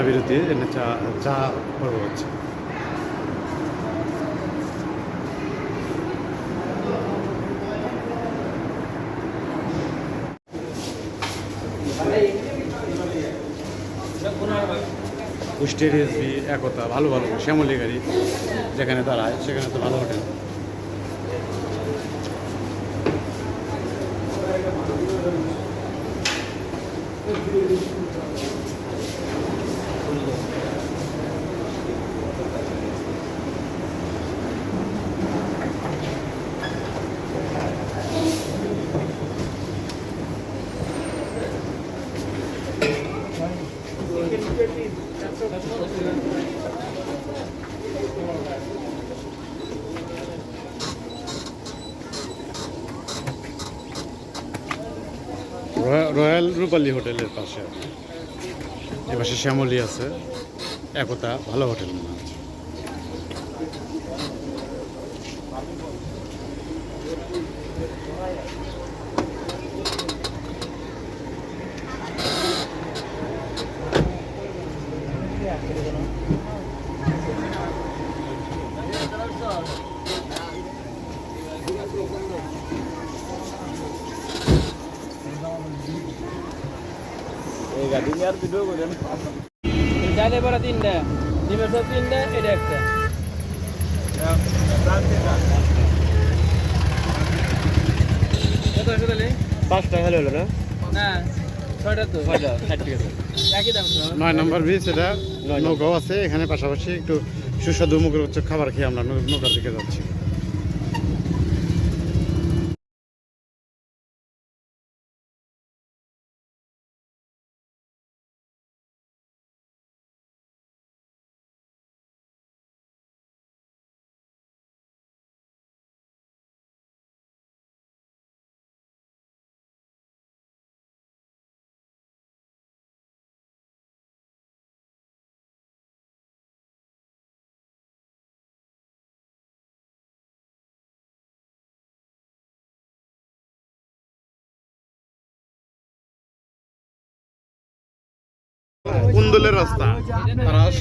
চা বিরতি এনে চা চা পর্ব হচ্ছে। কুষ্টিয়ার এসবি, একতা, ভালো ভালো, শ্যামলী গাড়ি যেখানে দাঁড়ায়, সেখানে তো ভালো হোটেল। রয়্যাল রূপালী হোটেলের পাশে এ পাশে শ্যামলী আছে একতা ভালো হোটেল মনে হচ্ছে তিনটা ডিমের সব তিনটা এটা একটা কত আসলে তাহলে পাঁচ টাকা হলো না না ছয়টা তো ছয়টা ষাট টাকা একই দাম নয় নম্বর। ব্রিজ এটা নৌকাও আছে এখানে পাশাপাশি একটু সুস্বাদু মুখের উচ্চ খাবার খেয়ে আমরা নৌকার দিকে যাচ্ছি। কুন্দলের রাস্তা। তারাস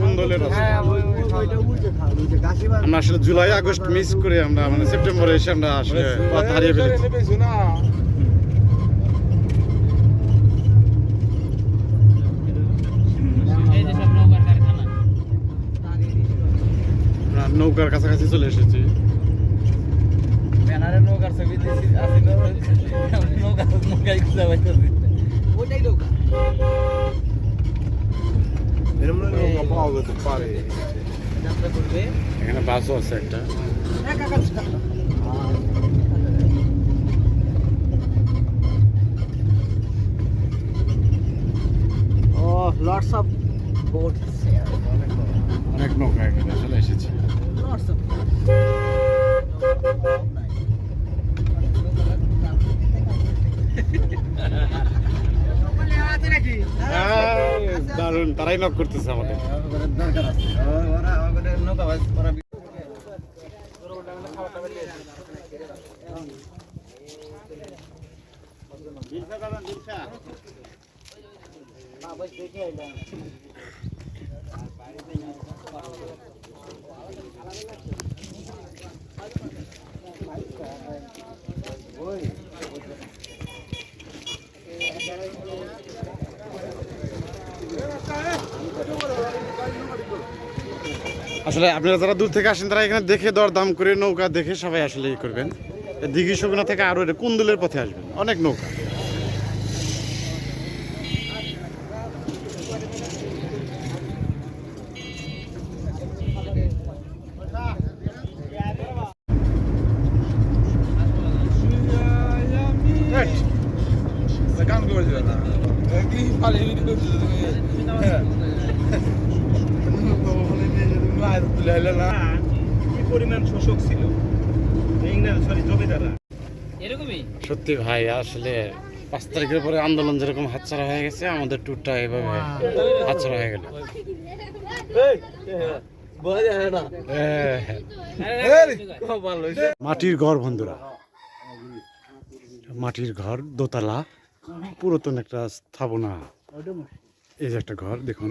কুন্দলের রাস্তা। আমরা আসলে জুলাই আগস্ট মিস করে আমরা মানে সেপ্টেম্বরে এসে আমরা আসলে পথ হারিয়ে ফেলেছি। এই যে সব নৌকার কাছাকাছি চলে এসেছি। ব্যানারে নৌকার ছবি দিয়েছি নৌকা নৌকাই খুঁজে পাইতেছি ওইটাই নৌকা এরম হলে নৌকা পাওয়া যেতে পারে। যাত্রা করবে এখানে বাসও আছে একটা। ও লটস অফ বোট অনেক নৌকা এখানে চলে এসেছি। লটস অফ হ্যাঁ, তারাই নক করতেছে আমাদের। দরকার আছে ওরা ওরা নৌকা বাস ওরা আসলে আপনারা যারা দূর থেকে আসেন, তারা এখানে দেখে দর দাম করে নৌকা দেখে সবাই আসলে ই করবেন। দিঘি শুকনা থেকে আরও কুন্দুলের পথে আসবেন, অনেক নৌকা। কি পরিমাণ শোষক ছিল? সরি জমিদাররা। এরকমই? সত্যি ভাই আসলে পাঁচ তারিখের পরে আন্দোলন যেরকম হাতছাড়া হয়ে গেছে আমাদের ট্যুরটা এভাবে হাতছাড়া হয়ে গেল। হ্যাঁ। মাটির ঘর বন্ধুরা। মাটির ঘর দোতলা। পুরাতন একটা স্থাপনা। এই যে একটা ঘর দেখুন।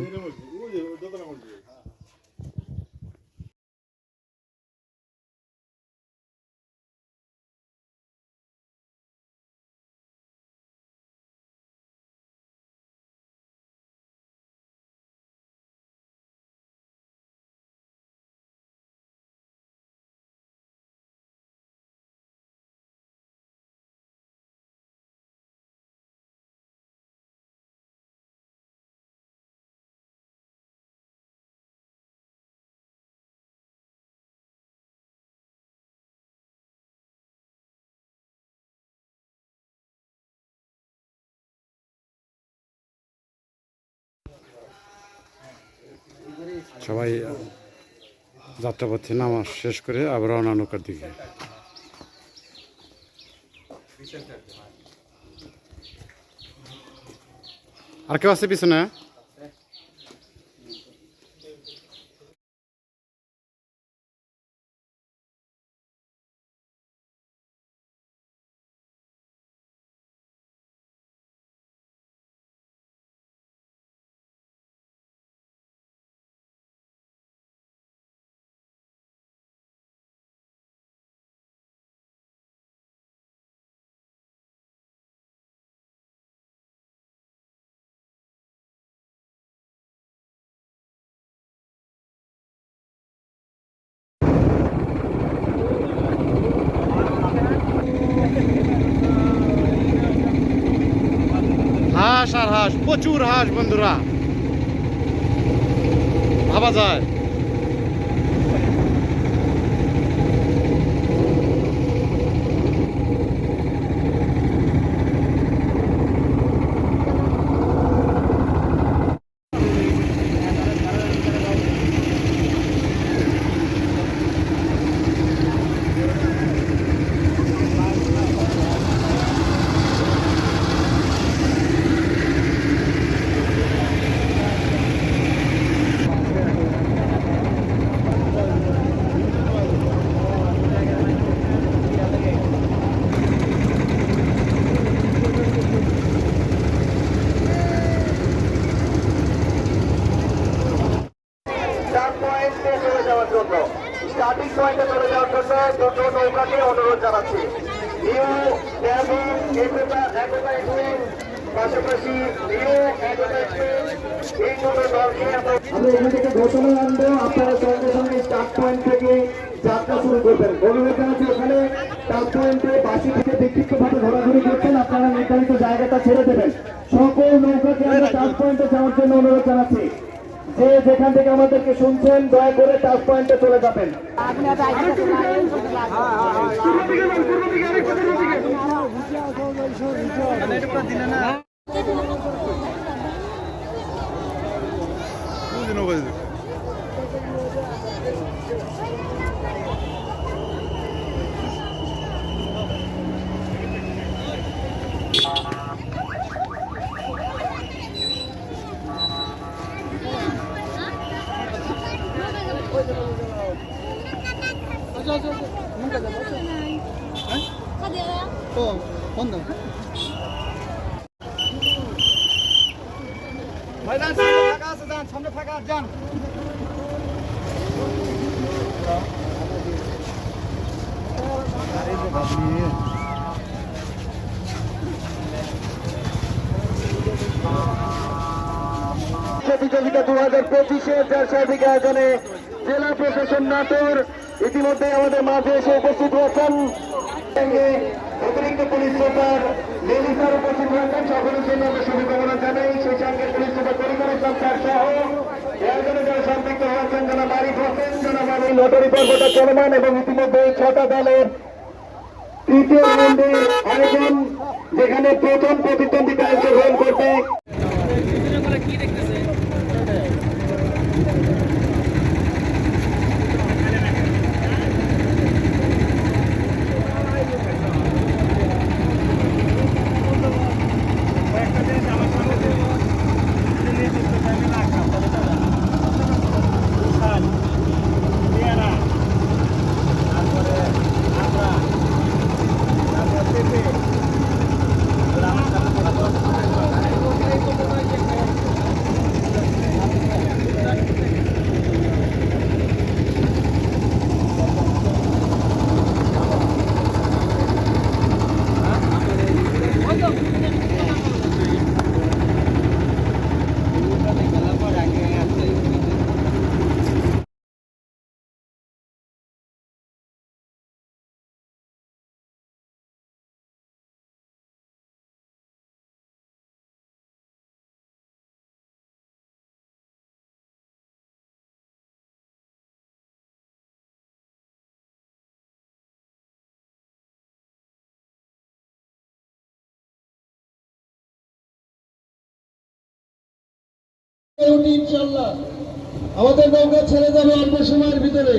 সবাই যাত্রাপথে নামাজ শেষ করে আবার রওনা নৌকার দিকে। আর কেউ আছে পিছনে? হাঁস আর হাঁস প্রচুর হাঁস বন্ধুরা ভাবা যায় পয়েন্টে চলে যাওয়ার জন্য দুটো নৌকাকে অনুরোধ জানাচ্ছি। পাশাপাশি এই ঘোষণা আপনারা থেকে যাত্রা শুরু ঘোরাঘুরি করছেন, আপনারা নির্ধারিত জায়গাটা ছেড়ে দেবেন। সকল নৌকাকে আমরা স্টার্ট পয়েন্টে যাওয়ার জন্য অনুরোধ জানাচ্ছি। যে যেখান থেকে আমাদেরকে শুনছেন দয়া করে টাচ পয়েন্টে চলে যাবেন। বুঝি নৌকা দিতে প্রতিযোগিতা দু হাজার পঁচিশে যার সার্বিক আয়োজনে জেলা প্রশাসন নাটোর, ইতিমধ্যে আমাদের মাঝে এসে উপস্থিত হয়েছেন। অতিরিক্ত পুলিশ সুপার লেলি স্যার উপস্থিত হয়েছেন। সকলের জন্য আমরা শুভকামনা জানাই। সেই সঙ্গে পুলিশ সুপার ইসলাম স্যার সহ পর্বটা এবং ইতিমধ্যে ছটা দলের তৃতীয় আয়োজন, যেখানে প্রথম প্রতিদ্বন্দ্বিতা অংশগ্রহণ করবে কয়েকটা জিনিস আমার সামনে যে যে নির্দিষ্ট টাইমে রাখলাম তাহলে তারা শাল, পেয়ারা, তারপরে আমরা তারপর পেঁপে এগুলো আমার সামনে পড়া তো উঠি ইনশাল্লাহ আমাদের নৌকা ছেড়ে যাবে অল্প সময়ের ভিতরে।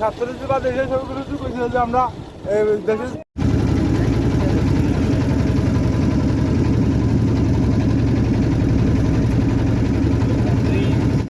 সাতচল্লিশ বাদে সেই ছবিগুলো যে আমরা দেশের